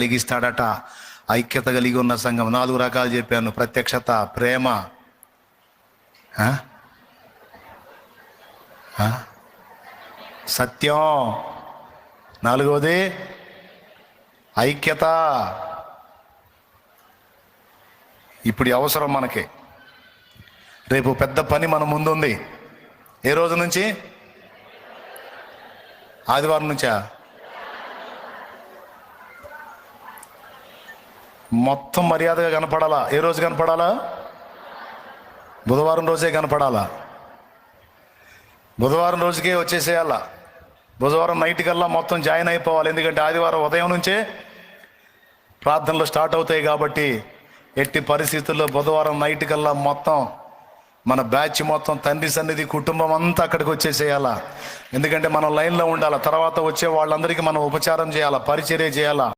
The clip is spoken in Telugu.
కలిగిస్తాడట. ఐక్యత కలిగి ఉన్న సంఘం. నాలుగు రకాలు చెప్పాను. ప్రత్యక్షత ప్రేమ. సత్యం. నాలుగవది ఐక్యత. ఇప్పుడు అవసరం మనకి. రేపు పెద్ద పని మన ముందుంది. ఏ రోజు నుంచి? ఆదివారం నుంచా? మొత్తం మర్యాదగా కనపడాలా? ఏ రోజు కనపడాలా? బుధవారం రోజే కనపడాలా? బుధవారం రోజుకే వచ్చేసేయాలా? బుధవారం నైట్ కల్లా మొత్తం జాయిన్ అయిపోవాలి. ఎందుకంటే ఆదివారం ఉదయం నుంచే ప్రార్థనలు స్టార్ట్ అవుతాయి కాబట్టి ఎట్టి పరిస్థితుల్లో బుధవారం నైట్ కల్లా మొత్తం మన బ్యాచ్ మొత్తం తండ్రి సన్నిధి కుటుంబం అంతా అక్కడికి వచ్చేసేయాలా? ఎందుకంటే మనం లైన్లో ఉండాలి? తర్వాత వచ్చే వాళ్ళందరికీ మనం ఉపచారం చేయాలా? పరిచర్య చేయాలా?